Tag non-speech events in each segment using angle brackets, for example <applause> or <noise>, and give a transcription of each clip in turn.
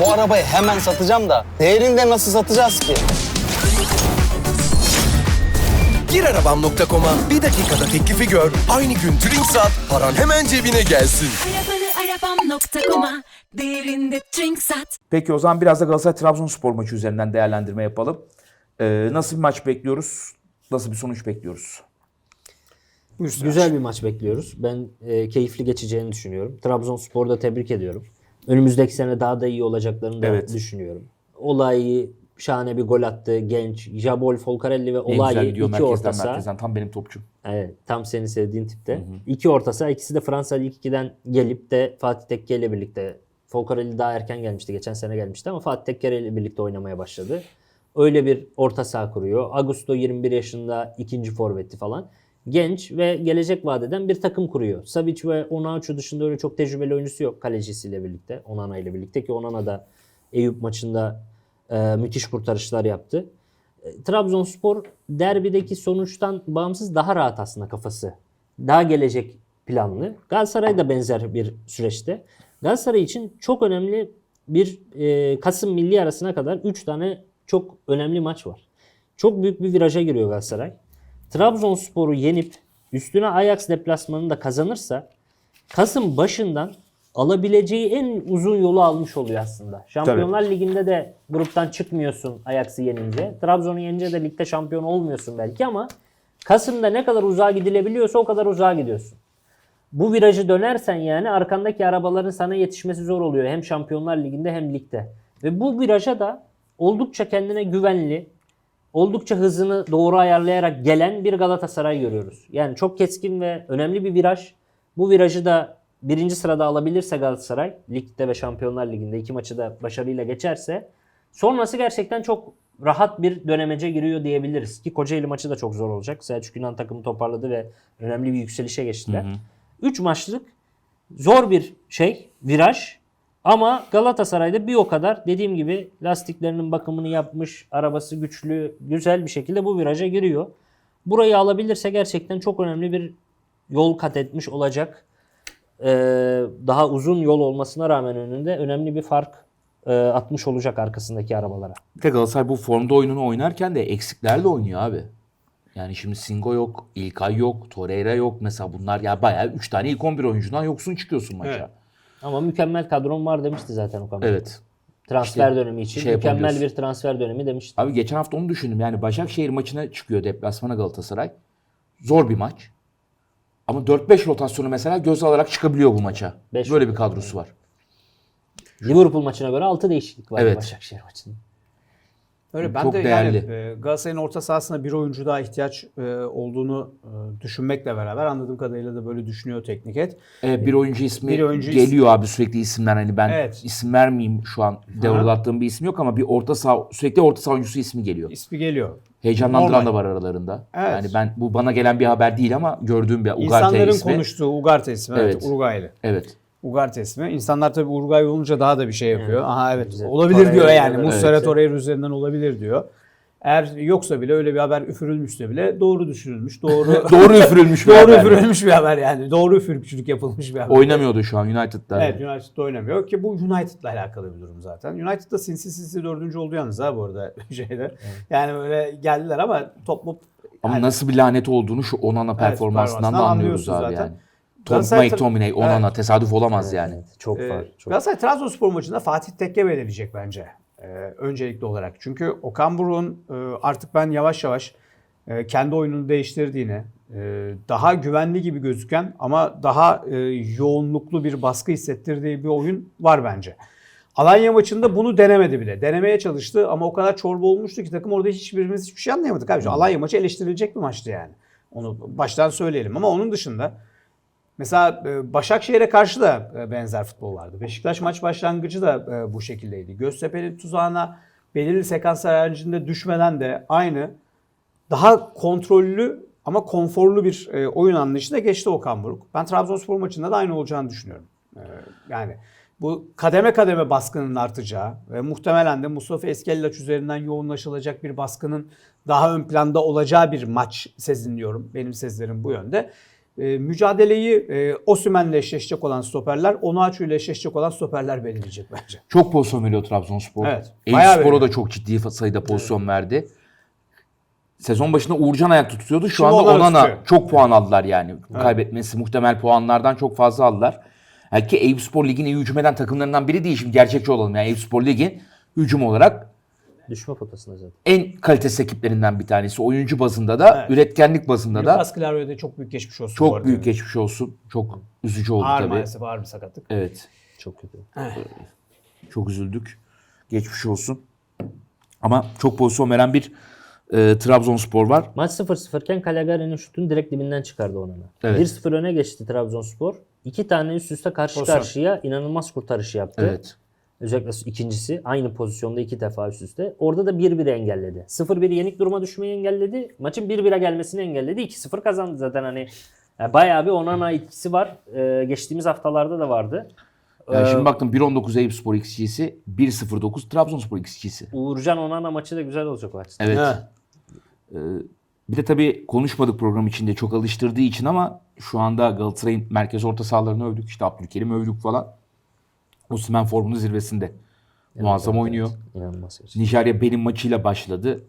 Bu arabayı hemen satacağım da değerini de nasıl satacağız ki? Gir arabam.com'a bir dakikada teklifi gör. Aynı gün trink sat, paran hemen cebine gelsin. Arabanı arabam.com'a değerinde drink sat. Peki o zaman biraz da Galatasaray Trabzonspor maçı üzerinden değerlendirme yapalım. Ee, nasıl bir maç bekliyoruz? Nasıl bir sonuç bekliyoruz? Güzel bir maç bekliyoruz. Ben e, keyifli geçeceğini düşünüyorum. Trabzonspor'u da tebrik ediyorum. Önümüzdeki sene daha da iyi olacaklarını da Evet. düşünüyorum. Olayı şahane bir gol attı. Genç. Jabol, Folcarelli ve gidiyor iki orta merkezden saha. merkezden. Tam benim topçum. Evet, tam senin sevdiğin tipte. İki orta saha. ikisi de Fransa Lig 2'den gelip de Fatih Tekke ile birlikte. Folcarelli daha erken gelmişti. Geçen sene gelmişti ama Fatih Tekke ile birlikte oynamaya başladı. Öyle bir orta saha kuruyor. Augusto 21 yaşında ikinci forvetti falan. Genç ve gelecek vadeden bir takım kuruyor. Savic ve Onaçu dışında öyle çok tecrübeli oyuncusu yok kalecisiyle birlikte. Onana ile birlikte ki Onana da Eyüp maçında e, müthiş kurtarışlar yaptı. E, Trabzonspor derbideki sonuçtan bağımsız daha rahat aslında kafası. Daha gelecek planlı. Galatasaray da benzer bir süreçte. Galatasaray için çok önemli bir e, Kasım milli arasına kadar 3 tane çok önemli maç var. Çok büyük bir viraja giriyor Galatasaray. Trabzonspor'u yenip üstüne Ajax deplasmanını da kazanırsa Kasım başından alabileceği en uzun yolu almış oluyor aslında. Şampiyonlar Ligi'nde de gruptan çıkmıyorsun Ajax'ı yenince. Trabzon'u yenince de ligde şampiyon olmuyorsun belki ama Kasım'da ne kadar uzağa gidilebiliyorsa o kadar uzağa gidiyorsun. Bu virajı dönersen yani arkandaki arabaların sana yetişmesi zor oluyor. Hem Şampiyonlar Ligi'nde hem ligde. Ve bu viraja da oldukça kendine güvenli, oldukça hızını doğru ayarlayarak gelen bir Galatasaray görüyoruz. Yani çok keskin ve önemli bir viraj. Bu virajı da birinci sırada alabilirse Galatasaray, ligde ve Şampiyonlar Ligi'nde iki maçı da başarıyla geçerse sonrası gerçekten çok rahat bir dönemece giriyor diyebiliriz. Ki Kocaeli maçı da çok zor olacak. Selçuk Yunan takımı toparladı ve önemli bir yükselişe geçtiler. 3 maçlık zor bir şey, viraj. Ama Galatasaray'da bir o kadar dediğim gibi lastiklerinin bakımını yapmış, arabası güçlü, güzel bir şekilde bu viraja giriyor. Burayı alabilirse gerçekten çok önemli bir yol kat etmiş olacak. Ee, daha uzun yol olmasına rağmen önünde önemli bir fark e, atmış olacak arkasındaki arabalara. Bir de Galatasaray bu formda oyununu oynarken de eksiklerle oynuyor abi. Yani şimdi Singo yok, İlkay yok, Torreira yok. Mesela bunlar ya bayağı 3 tane ilk 11 oyuncudan yoksun çıkıyorsun maça. Ama mükemmel kadron var demişti zaten Okan. Bey. Evet. Transfer İşte dönemi için şey mükemmel bir transfer dönemi demişti. Abi geçen hafta onu düşündüm. Yani Başakşehir maçına çıkıyor deplasmana Galatasaray. Zor bir maç. Ama 4-5 rotasyonu mesela göz alarak çıkabiliyor bu maça. Beş Böyle bir kadrosu var. Liverpool maçına göre 6 değişiklik var Evet. Başakşehir maçında. Öyle ben Çok de değerli. yani e, Galatasaray'ın orta sahasına bir oyuncu daha ihtiyaç e, olduğunu e, düşünmekle beraber anladığım kadarıyla da böyle düşünüyor teknik et. Evet, bir oyuncu ismi Bir oyuncu geliyor abi sürekli isimler. Hani ben Evet. isim vermeyeyim şu an. Devralattığım bir isim yok ama bir orta saha sürekli orta saha oyuncusu ismi geliyor. İsmi geliyor. Heyecanlandıran Normal. da var aralarında. Evet. Yani ben bu bana gelen bir haber değil ama gördüğüm bir Ugarte İnsanların ismi. konuştuğu Ugarte ismi. Evet. Evet. Uruguaylı. Evet. Ugarte ismi. İnsanlar tabii Uruguay olunca daha da bir şey yapıyor. Aha evet Güzel. olabilir Torreira diyor yani. evet. Muslera Evet. Torreira üzerinden olabilir diyor. Eğer yoksa bile öyle bir haber üfürülmüşse bile doğru düşünülmüş. Doğru <laughs> Doğru üfürülmüş <laughs> bir doğru haber. üfürülmüş bir haber yani. Doğru üfürükçülük yapılmış bir haber. Oynamıyordu şu an United'da. Evet United'da oynamıyor ki bu United'la alakalı bir durum zaten. United'da sinsi sinsi dördüncü oldu yalnız ha bu arada <laughs> şeyde. Yani böyle geldiler ama top mop Ama yani nasıl bir lanet olduğunu şu Onana performansından da performansından anlıyoruz anlıyorsun abi zaten. yani. Tom Galatasaray tabii- McTominay, Onana Evet. tesadüf olamaz yani. Evet, çok Ee, var. Çok. Galatasaray Trabzonspor maçında Fatih Tekke belirleyecek bence. Ee, öncelikli olarak. Çünkü Okan Buruk'un e, artık ben yavaş yavaş e, kendi oyununu değiştirdiğini, e, daha güvenli gibi gözüken ama daha e, yoğunluklu bir baskı hissettirdiği bir oyun var bence. Alanya maçında bunu denemedi bile. Denemeye çalıştı ama o kadar çorba olmuştu ki takım orada hiçbirimiz hiçbir şey anlayamadık. Abi. Alanya maçı eleştirilecek bir maçtı yani. Onu baştan söyleyelim ama onun dışında Mesela e, Başakşehir'e karşı da e, benzer futbol vardı. Beşiktaş maç başlangıcı da e, bu şekildeydi. Göztepe'nin tuzağına belirli sekanslar haricinde düşmeden de aynı daha kontrollü ama konforlu bir oyun anlayışına geçti Okan Buruk. Ben Trabzonspor maçında da aynı olacağını düşünüyorum. Yani bu kademe kademe baskının artacağı ve muhtemelen de Mustafa Eskellaç üzerinden yoğunlaşılacak bir baskının daha ön planda olacağı bir maç sezinliyorum. Benim sezlerim bu yönde. E, mücadeleyi e, Osimhen'le eşleşecek olan stoperler, Onaçu ile eşleşecek olan stoperler belirleyecek bence. Çok pozisyon veriyor Trabzonspor. Evet, bayağı Eyüp Spor'a veriyor. da çok ciddi sayıda pozisyon verdi. Sezon başında Uğurcan ayak tutuyordu. Şu Şimdi anda Onana tutuyor. çok puan aldılar yani. Kaybetmesi muhtemel puanlardan çok fazla aldılar. Yani ki Eyüp Spor Lig'in iyi hücum eden takımlarından biri değil. Şimdi gerçekçi olalım. Yani Eyüp Spor Lig'in hücum olarak Düşme potasında zaten. en kalitesiz ekiplerinden bir tanesi. Oyuncu bazında da, Evet. üretkenlik bazında da Lucas Claro'ya çok büyük geçmiş olsun. çok büyük geçmiş olsun. Çok üzücü oldu Ağır tabii. maalesef ağır bir sakatlık. Evet. Çok kötü. Çok üzüldük. Geçmiş olsun. Ama çok pozisyon veren bir e, Trabzonspor var. Maç 0-0 iken Calegari'nin şutunu direkt dibinden çıkardı Onana. Evet. 1-0 öne geçti Trabzonspor. İki tane üst üste karşı Pozisyon. karşıya inanılmaz kurtarışı yaptı. Evet. Özellikle ikincisi aynı pozisyonda iki defa üst üste. Orada da 1-1 engelledi. 0-1 yenik duruma düşmeyi engelledi. Maçın 1-1'e gelmesini engelledi. 2-0 kazandı zaten hani. Yani bayağı bir Onana etkisi var. Ee, geçtiğimiz haftalarda da vardı. Yani Ee, şimdi baktım 1.19 Eyüpspor XG'si, 1.09 Trabzonspor XG'si. Uğurcan Onana maçı da güzel olacak o açıdan. Evet. Ha. Bir de tabii konuşmadık program içinde çok alıştırdığı için ama şu anda Galatasaray'ın merkez orta sahalarını övdük. İşte Abdülkerim övdük falan. Osimhen formunun zirvesinde. Muazzam Evet, oynuyor. evet. Nijerya benim maçıyla başladı.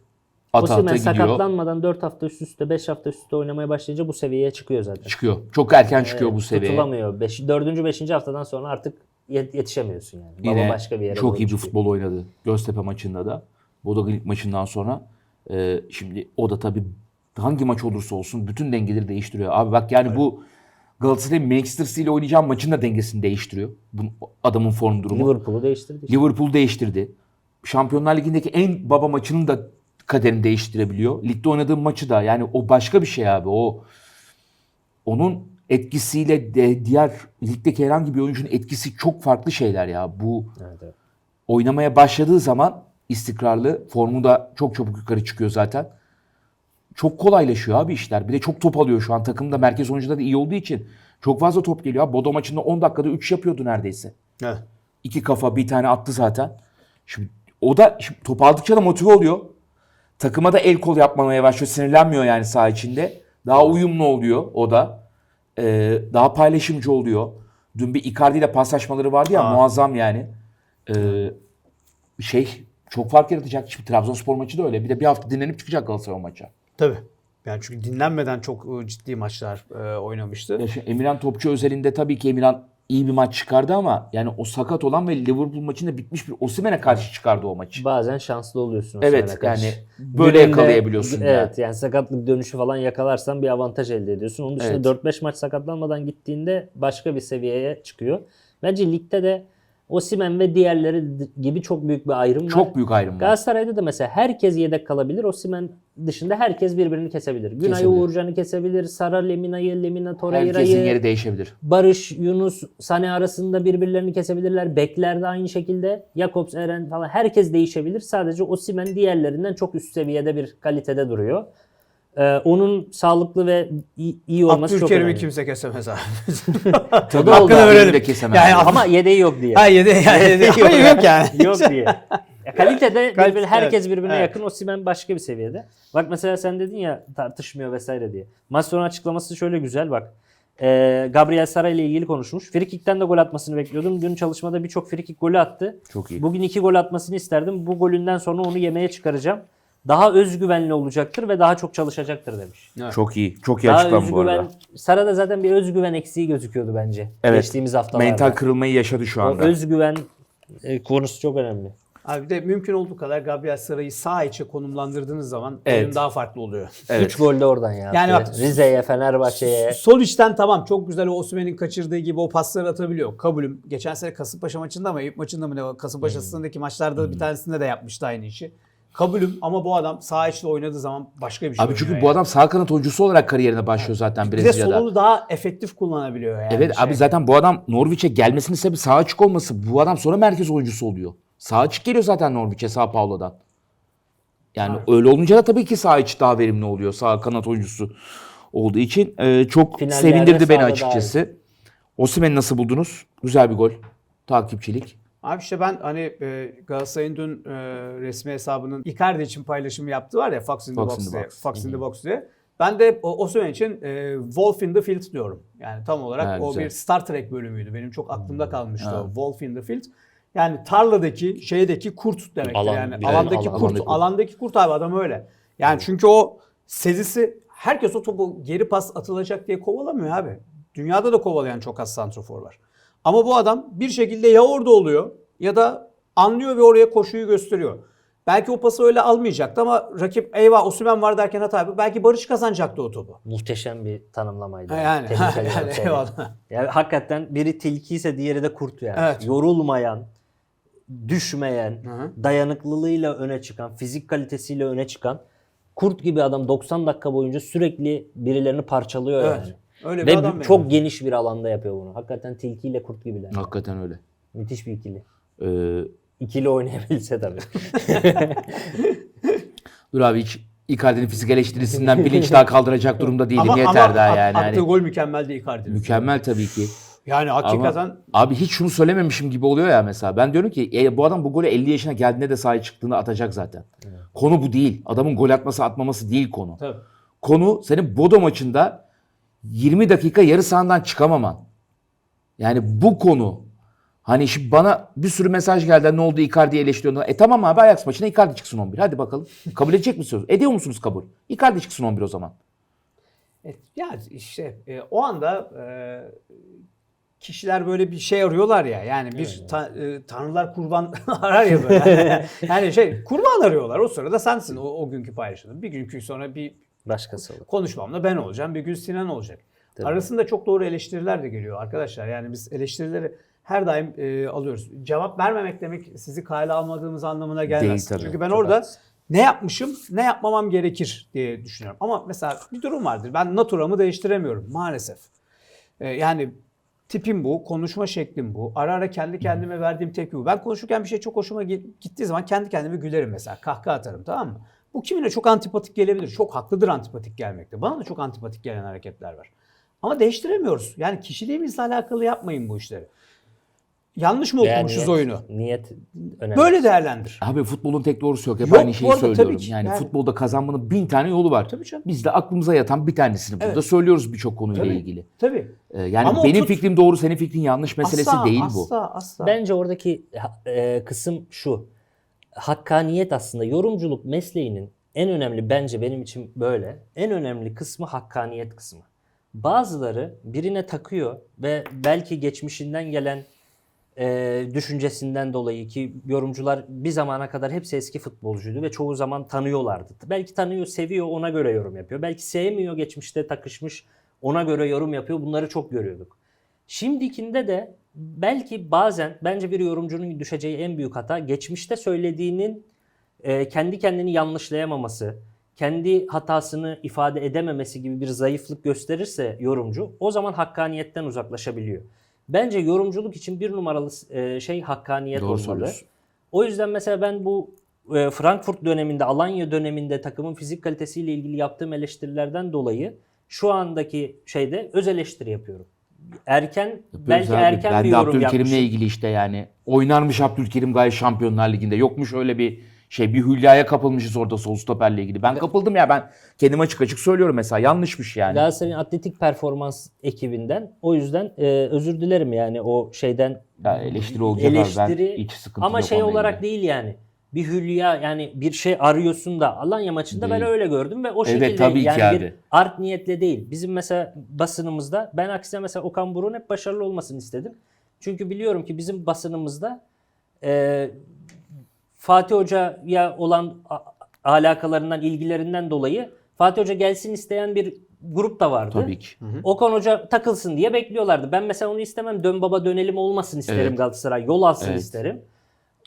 Ata Osimhen ata gidiyor. sakatlanmadan 4 hafta üst üste 5 hafta üst üste oynamaya başlayınca bu seviyeye çıkıyor zaten. Çıkıyor. Çok erken çıkıyor bu seviyeye. Tutulamıyor. 5. 4. 5. haftadan sonra artık yet- yetişemiyorsun yani. Baba Yine başka bir yere çok iyi bir çıkıyor. futbol oynadı. Göztepe maçında da. Bodoglimt maçından sonra. Ee, şimdi o da tabii hangi maç olursa olsun bütün dengeleri değiştiriyor. Abi bak yani bu Galatasaray Manchester City ile oynayacağım maçın da dengesini değiştiriyor. Bu adamın form durumu. Liverpool'u değiştirdi. işte. Liverpool değiştirdi. Şampiyonlar Ligi'ndeki en baba maçının da kaderini değiştirebiliyor. Ligde oynadığım maçı da yani o başka bir şey abi. O onun etkisiyle de diğer ligdeki herhangi bir oyuncunun etkisi çok farklı şeyler ya. Bu Evet, evet. oynamaya başladığı zaman istikrarlı, formu da çok çabuk yukarı çıkıyor zaten. Çok kolaylaşıyor abi işler. Bir de çok top alıyor şu an. Takımda merkez oyuncuda da iyi olduğu için. Çok fazla top geliyor. abi. Bodo maçında 10 dakikada 3 yapıyordu neredeyse. Evet. İki kafa bir tane attı zaten. Şimdi o da şimdi top aldıkça da motive oluyor. Takıma da el kol yapmamaya başlıyor. Sinirlenmiyor yani saha içinde. Daha uyumlu oluyor o da. Ee, daha paylaşımcı oluyor. Dün bir Icardi ile paslaşmaları vardı ya Aa. muazzam yani. Ee, şey çok fark yaratacak. Şimdi Trabzonspor maçı da öyle. Bir de bir hafta dinlenip çıkacak Galatasaray o maça. Tabii. Yani çünkü dinlenmeden çok e, ciddi maçlar e, oynamıştı. Ya şimdi Emirhan Topçu özelinde tabii ki Emirhan iyi bir maç çıkardı ama yani o sakat olan ve Liverpool maçında bitmiş bir Osimhen'e karşı çıkardı o maçı. Bazen şanslı oluyorsun. Evet karşı. yani böyle Birinde- yakalayabiliyorsun. Evet yani sakatlık dönüşü falan yakalarsan bir avantaj elde ediyorsun. Onun dışında Evet. 4-5 maç sakatlanmadan gittiğinde başka bir seviyeye çıkıyor. Bence ligde de Osimhen ve diğerleri gibi çok büyük bir ayrım var. Çok büyük ayrım var. Galatasaray'da da mesela herkes yedek kalabilir. Osimhen dışında herkes birbirini kesebilir. Günay Kesebilir. Uğurcan'ı kesebilir. Sara Lemina'yı, Lemina Herkesin Torreira'yı, yeri değişebilir. Barış, Yunus, Sane arasında birbirlerini kesebilirler. Bekler de aynı şekilde. Jakobs, Eren falan herkes değişebilir. Sadece Osimhen diğerlerinden çok üst seviyede bir kalitede duruyor. Ee, onun sağlıklı ve iyi, iyi olması çok Abdülkerim'i önemli. kimse kesemez abi. <laughs> Tabii da oldu Hakkını de kesemez. Yani Ama yedeği yok diye. ha yedi, yani yedi. Ama yok yani. <laughs> yok diye. Ya kalitede Kalite- birbiri- herkes evet, birbirine evet. yakın. Osimhen başka bir seviyede. Bak mesela sen dedin ya tartışmıyor vesaire diye. Maç sonu açıklaması şöyle güzel bak. Ee, Gabriel Sara ile ilgili konuşmuş. Frikik'ten de gol atmasını bekliyordum. Dün çalışmada birçok frikik golü attı. Çok iyi. Bugün iki gol atmasını isterdim. Bu golünden sonra onu yemeğe çıkaracağım. Daha özgüvenli olacaktır ve daha çok çalışacaktır demiş. Çok iyi. Çok iyi Daha açıklama bu özgüven, arada. Sara'da zaten bir özgüven eksiği gözüküyordu bence. Evet. Geçtiğimiz haftalarda. Mental kırılmayı yaşadı şu o anda. özgüven e, konusu çok önemli. Abi bir de mümkün olduğu kadar Gabriel Saray'ı sağ içe konumlandırdığınız zaman Evet. oyun daha farklı oluyor. <laughs> Evet. 3 gol de oradan yaptı. Yani bak- Rize'ye, Fenerbahçe'ye. Sol içten tamam çok güzel o Osimhen'in kaçırdığı gibi o pasları atabiliyor. Kabulüm. Geçen sene Kasımpaşa maçında mı Eyüp maçında mı ne Kasımpaşa sınırındaki maçlarda bir tanesinde de yapmıştı aynı işi. Kabulüm ama bu adam sağ içle oynadığı zaman başka bir şey Abi çünkü oynuyor bu yani. adam sağ kanat oyuncusu olarak kariyerine başlıyor zaten bir de Brezilya'da. solunu daha efektif kullanabiliyor yani. Evet Şey. abi zaten bu adam Norwich'e gelmesinin sebebi sağ açık olması. Bu adam sonra merkez oyuncusu oluyor. Sağ açık geliyor zaten Norwich'e Sao Paulo'dan. Yani öyle olunca da tabii ki sağ iç daha verimli oluyor. Sağ kanat oyuncusu olduğu için e, çok Finallerde sevindirdi beni açıkçası. Osimhen'i nasıl buldunuz? Güzel bir gol. Takipçilik. Abi işte ben hani e, Galatasaray'ın dün e, resmi hesabının Icardi için paylaşımı yaptığı var ya Fox in the Fox Box, in the diye. Box. Fox in the Box diye. Ben de o Osimhen için e, Wolf in the Field diyorum. Yani tam olarak Ha, o güzel. bir Star Trek bölümüydü. Benim çok aklımda kalmıştı Ha. o Wolf in the Field. Yani tarladaki şeydeki kurt demek. Alan, yani de alandaki alan- kurt, alandaki kurt. alandaki kurt abi adam öyle. Yani çünkü o sezisi herkes o topu geri pas atılacak diye kovalamıyor abi. Dünyada da kovalayan çok az santrofor var. Ama bu adam bir şekilde ya orada oluyor ya da anlıyor ve oraya koşuyu gösteriyor. Belki o pası öyle almayacaktı ama rakip eyvah Osimhen var derken hata yapıyor. Belki Barış kazanacaktı o topu. Muhteşem bir tanımlamaydı. Yani. <laughs> Yani seni. eyvallah. Yani hakikaten biri tilki ise diğeri de kurt yani. Evet. Yorulmayan, düşmeyen, hı. dayanıklılığıyla öne çıkan, fizik kalitesiyle öne çıkan kurt gibi adam 90 dakika boyunca sürekli birilerini parçalıyor Evet. yani. Öyle bir Ve adam bu- benim. çok geniş bir alanda yapıyor bunu. Hakikaten tilkiyle kurt gibiler. Hakikaten öyle. Müthiş bir ikili. Ee, İkili oynayabilse tabii. <laughs> dur abi hiç Icardi'nin fizik eleştirisinden bilinç daha kaldıracak durumda değilim. ama, Yeter ama daha yani. attığı Hani gol mükemmeldi Icardi'nin. mükemmel tabii ki. Yani hakikaten Ama abi hiç şunu söylememişim gibi oluyor ya mesela. Ben diyorum ki e, bu adam bu golü 50 yaşına geldiğinde de sahaya çıktığında atacak zaten. Konu bu değil. Adamın gol atması atmaması değil konu. tabii. Konu senin Bodo maçında 20 dakika yarı sahandan çıkamaman. Yani bu konu. Hani şimdi bana bir sürü mesaj geldi. Ne oldu Icardi'yi eleştiriyorlar. E tamam abi Ajax maçına Icardi çıksın 11. Hadi bakalım. Kabul edecek misiniz? Ediyor musunuz kabul? Icardi çıksın 11 o zaman. Evet, ya işte e, o anda e, kişiler böyle bir şey arıyorlar ya. Yani bir ta- e, tanrılar kurban <laughs> arar ya böyle. <laughs> yani şey kurban arıyorlar. O sırada sensin o, o günkü paylaşımda. Bir günkü sonra bir Başkası olur. konuşmamda ben olacağım. Bir gün Sinan olacak. Tabii. Arasında çok doğru eleştiriler de geliyor arkadaşlar. Yani biz eleştirileri her daim e, alıyoruz. Cevap vermemek demek sizi kale almadığımız anlamına gelmez. Değil tabii. Çünkü ben Çok orada haklısın. ne yapmışım, ne yapmamam gerekir diye düşünüyorum. Ama mesela bir durum vardır. Ben naturamı değiştiremiyorum maalesef. E, yani tipim bu, konuşma şeklim bu. Ara ara kendi kendime verdiğim tepki bu. Ben konuşurken bir şey çok hoşuma gi- gittiği zaman kendi kendime gülerim mesela. Kahkaha atarım tamam mı? Bu kimine çok antipatik gelebilir. Çok haklıdır antipatik gelmekte. Bana da çok antipatik gelen hareketler var. Ama değiştiremiyoruz. Yani kişiliğimizle alakalı yapmayın bu işleri. Yanlış mı Veya okumuşuz niyet- oyunu? Niyet önemli. Böyle değerlendir. Abi futbolun tek doğrusu yok. Hep Yok, aynı şeyi tabii söylüyorum. ki. Yani, Yani- futbolda kazanmanın bin tane yolu var. Tabii canım. Biz de aklımıza yatan bir tanesini burada Evet. söylüyoruz birçok konuyla Tabii. ilgili. Tabii. Ee, yani Ama benim tut- fikrim doğru, senin fikrin yanlış meselesi asla, değil bu. asla, Asla, Bence oradaki e, kısım şu. Hakkaniyet aslında yorumculuk mesleğinin en önemli bence benim için böyle. En önemli kısmı hakkaniyet kısmı. Bazıları birine takıyor ve belki geçmişinden gelen e, düşüncesinden dolayı ki yorumcular bir zamana kadar hepsi eski futbolcuydu ve çoğu zaman tanıyorlardı. Belki tanıyor, seviyor, ona göre yorum yapıyor. Belki sevmiyor, geçmişte takışmış, ona göre yorum yapıyor. Bunları çok görüyorduk. Şimdikinde de belki bazen bence bir yorumcunun düşeceği en büyük hata geçmişte söylediğinin e, kendi kendini yanlışlayamaması, kendi hatasını ifade edememesi gibi bir zayıflık gösterirse yorumcu o zaman hakkaniyetten uzaklaşabiliyor. Bence yorumculuk için bir numaralı e, şey hakkaniyet Doğru olmalı. O yüzden mesela ben bu e, Frankfurt döneminde, Alanya döneminde takımın fizik kalitesiyle ilgili yaptığım eleştirilerden dolayı şu andaki şeyde öz eleştiri yapıyorum. Erken Yapıyoruz belki abi. erken ben bir de yorum Abdülkerim'le yapmışım. ilgili işte yani. Oynarmış Abdülkerim gayet Şampiyonlar Ligi'nde. Yokmuş öyle bir şey. Bir hülyaya kapılmışız orada sol stoperle ilgili. Ben kapıldım ya ben kendim açık açık söylüyorum mesela. Yanlışmış yani. Galatasaray'ın atletik performans ekibinden. O yüzden e, özür dilerim yani o şeyden Ya eleştiri olacak abi. Ben eleştiri hiç sıkıntı ama yok şey olarak ilgili. değil yani. Bir hülya yani bir şey arıyorsun da Alanya maçında ben Değil. öyle gördüm ve o Evet, şekilde tabii ki yani bir abi. art niyetle değil. Bizim mesela basınımızda ben aksine mesela Okan Buruk'un hep başarılı olmasını istedim. Çünkü biliyorum ki bizim basınımızda e, Fatih Hoca'ya olan a- alakalarından, ilgilerinden dolayı Fatih Hoca gelsin isteyen bir grup da vardı. Tabii ki. Okan Hoca takılsın diye bekliyorlardı. Ben mesela onu istemem. Dön baba dönelim olmasın isterim Evet. Galatasaray. Yol alsın Evet. isterim.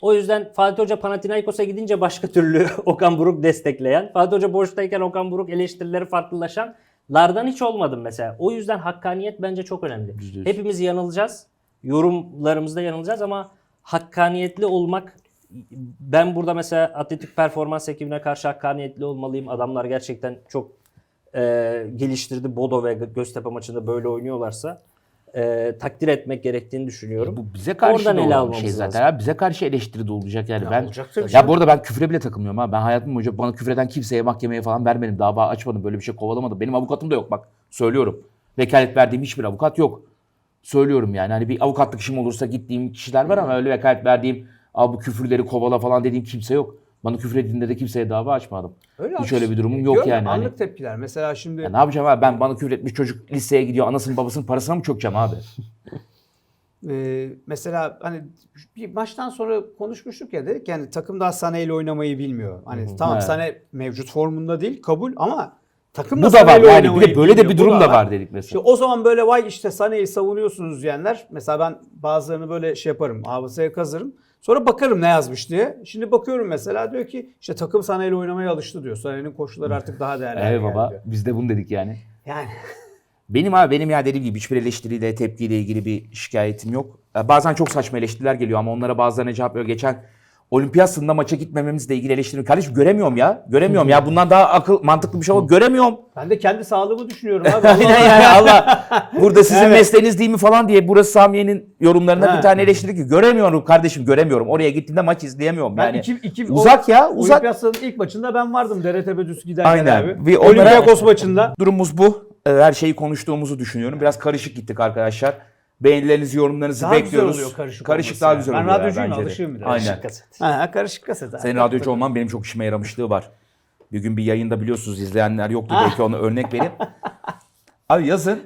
O yüzden Fatih Hoca Panathinaikos'a gidince başka türlü <laughs> Okan Buruk destekleyen, Fatih Hoca boştayken Okan Buruk eleştirileri farklılaşanlardan hiç olmadım mesela. O yüzden hakkaniyet bence çok önemli. Yüzde yüz. Hepimiz yanılacağız. Yorumlarımızda yanılacağız ama hakkaniyetli olmak ben burada mesela atletik performans ekibine karşı hakkaniyetli olmalıyım. Adamlar gerçekten çok e, geliştirdi. Bodo ve Göztepe maçında böyle oynuyorlarsa e, takdir etmek gerektiğini düşünüyorum. Bu bize karşı Oradan da ele olan bir almamız şey zaten. lazım. Abi. Bize karşı eleştiri de olacak yani. Ya ben olacak tabii ya canım. bu arada ben küfre bile takılmıyorum ha. Ben hayatım boyunca bana küfreden kimseye mahkemeye falan vermedim. Dava açmadım. Böyle bir şey kovalamadım. Benim avukatım da yok bak. Söylüyorum. Vekalet verdiğim hiçbir avukat yok. Söylüyorum yani. Hani bir avukatlık işim olursa gittiğim kişiler var ama öyle vekalet verdiğim Abi bu küfürleri kovala falan dediğim kimse yok. Bana küfür edildiğinde de kimseye dava açmadım. Hiç öyle bir durumum yok yani. Hani- Anlık tepkiler. Mesela şimdi Ya ne yapacağım abi? Ben bana küfür etmiş çocuk liseye gidiyor. Anasının babasının parasına mı çökeceğim abi? <laughs> Ee, mesela hani bir maçtan sonra konuşmuştuk ya dedik yani takım daha Sané ile oynamayı bilmiyor. Hani tamam Evet. Sané mevcut formunda değil kabul ama takım Bu da da var yani. Bir de böyle de bir durum da var dedik mesela. İşte o zaman böyle vay işte Sané'yi savunuyorsunuz diyenler mesela ben bazılarını böyle şey yaparım hafızaya kazırım. Sonra bakarım ne yazmış diye. Şimdi bakıyorum mesela diyor ki işte takım Sané ile oynamaya alıştı diyor. Sané'nin koşulları artık daha değerli. Evet baba. diyor. Biz de bunu dedik yani. Yani Benim abi benim ya dediğim gibi hiçbir eleştiriyle, tepkiyle ilgili bir şikayetim yok. Bazen çok saçma eleştiriler geliyor ama onlara bazılarına cevap veriyor. Geçen olimpiyat sınırında maça gitmememizle ilgili eleştiri. Kardeşim göremiyorum ya. Göremiyorum ya. Bundan daha akıl mantıklı bir şey olur. Göremiyorum. ben de kendi sağlığımı düşünüyorum abi. <laughs> Aynen yani Allah. Burada sizin mesleğiniz değil mi falan diye burası Samiye'nin yorumlarına Ha. bir tane eleştiri ki göremiyorum kardeşim göremiyorum. Oraya gittiğimde maç izleyemiyorum Ben yani. iki, iki, uzak ya uzak. Olimpiyatların ilk maçında ben vardım Dere düz giderken Aynen. abi. Bir onlara- Olympiakos maçında. Durumumuz bu. Ee, Her şeyi konuştuğumuzu düşünüyorum. Biraz karışık gittik arkadaşlar. Beğenilerinizi, yorumlarınızı Daha güzel bekliyoruz. oluyor karışık Karışık daha yani. güzel Ben oluyor. ya radyocuyum, alışığım bir de. Aynen. Karışık kaset. Ha, karışık kaset. Senin radyocu olman benim çok işime yaramışlığı var. Bir gün bir yayında biliyorsunuz izleyenler yoktu belki ona örnek vereyim. Abi yazın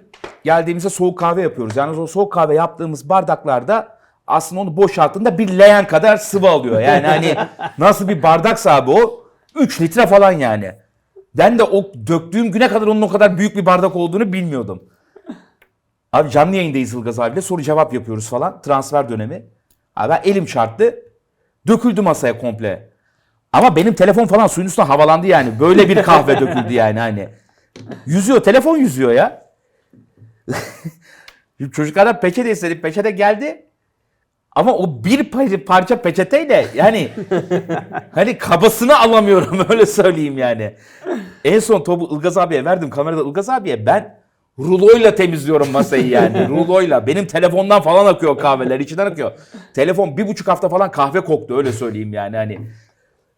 geldiğimizde soğuk kahve yapıyoruz. Yani o soğuk kahve yaptığımız bardaklarda aslında onu boşalttığında bir leğen kadar sıvı alıyor. Yani hani nasıl bir bardaksa abi o 3 litre falan yani. Ben de o döktüğüm güne kadar onun o kadar büyük bir bardak olduğunu bilmiyordum. Abi canlı yayındayız Ilgaz abiyle soru cevap yapıyoruz falan. Transfer dönemi. Abi ben elim çarptı. Döküldü masaya komple. Ama benim telefon falan suyun üstüne havalandı yani. Böyle bir kahve döküldü yani hani. Yüzüyor. Telefon yüzüyor ya. <laughs> Çocuklardan peçete istedik. Peçete geldi. Ama o bir par- parça peçeteyle yani hani kabasını alamıyorum <laughs> öyle söyleyeyim yani. En son topu Ilgaz abiye verdim kamerada Ilgaz abiye ben ruloyla temizliyorum masayı yani <laughs> ruloyla. Benim telefondan falan akıyor kahveler içinden akıyor. Telefon bir buçuk hafta falan kahve koktu öyle söyleyeyim yani hani.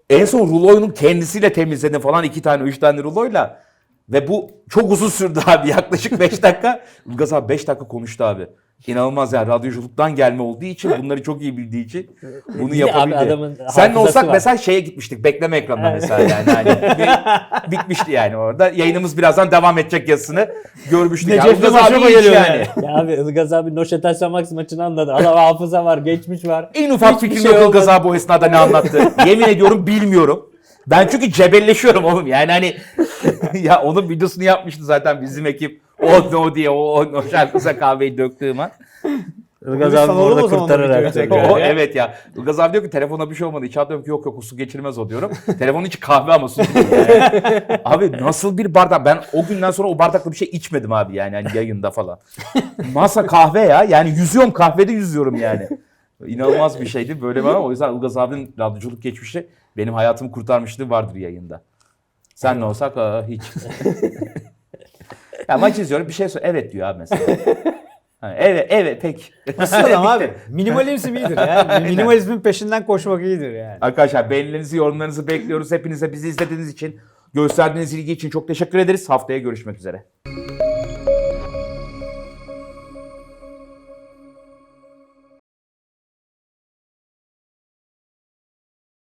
En son ruloyunun kendisiyle temizledim falan iki tane üç tane ruloyla. Ve bu çok uzun sürdü <laughs> abi yaklaşık 5 dakika. Ilgaz abi 5 dakika konuştu abi. İnanılmaz yani radyoculuktan gelme olduğu için bunları çok iyi bildiği için bunu yapabildi. adamın Sen hafızası olsak var. mesela şeye gitmiştik bekleme ekranına mesela yani. Hani bir- <laughs> bitmişti yani orada. Yayınımız birazdan devam edecek yazısını görmüştük. Necef Yani Ilgaz abi geliyor yani. Ya abi Ilgaz abi Noşetel Samax maçını anladı. Adam <laughs> hafıza var, geçmiş var. En ufak Hiçbir fikrim şey yok Ilgaz abi o esnada ne anlattı. <laughs> Yemin ediyorum bilmiyorum. Ben çünkü cebelleşiyorum oğlum. Yani hani ya onun videosunu yapmıştı zaten bizim ekip. O no diye o, o şarkıza kahveyi döktüğüm an. Ilgaz abi orada kurtarır videoyu her tekrar. O evet ya. Ilgaz abi diyor ki telefona bir şey olmadı. İçeride diyorum ki yok yok o su geçirmez o diyorum. <laughs> Telefonun içi kahve ama su yani. <laughs> Abi nasıl bir bardak? Ben o günden sonra o bardakla bir şey içmedim abi yani hani yayında falan. Masa kahve ya. Yani yüzüyorum kahvede yüzüyorum yani. İnanılmaz bir şeydi böyle bana. O yüzden Ilgaz abinin radyoculuk geçmişi benim hayatımı kurtarmışlığı vardır yayında. Sen ne olsak aa, hiç. <laughs> ya maç izliyorum bir şey söyle. Evet diyor abi mesela. <laughs> Ha, evet evet peki. Nasıl adam <laughs> abi? Minimalizm iyidir ya. <laughs> Minimalizmin peşinden koşmak iyidir yani. Arkadaşlar beğenilerinizi, yorumlarınızı bekliyoruz. Hepinize bizi izlediğiniz için, gösterdiğiniz ilgi için çok teşekkür ederiz. Haftaya görüşmek üzere.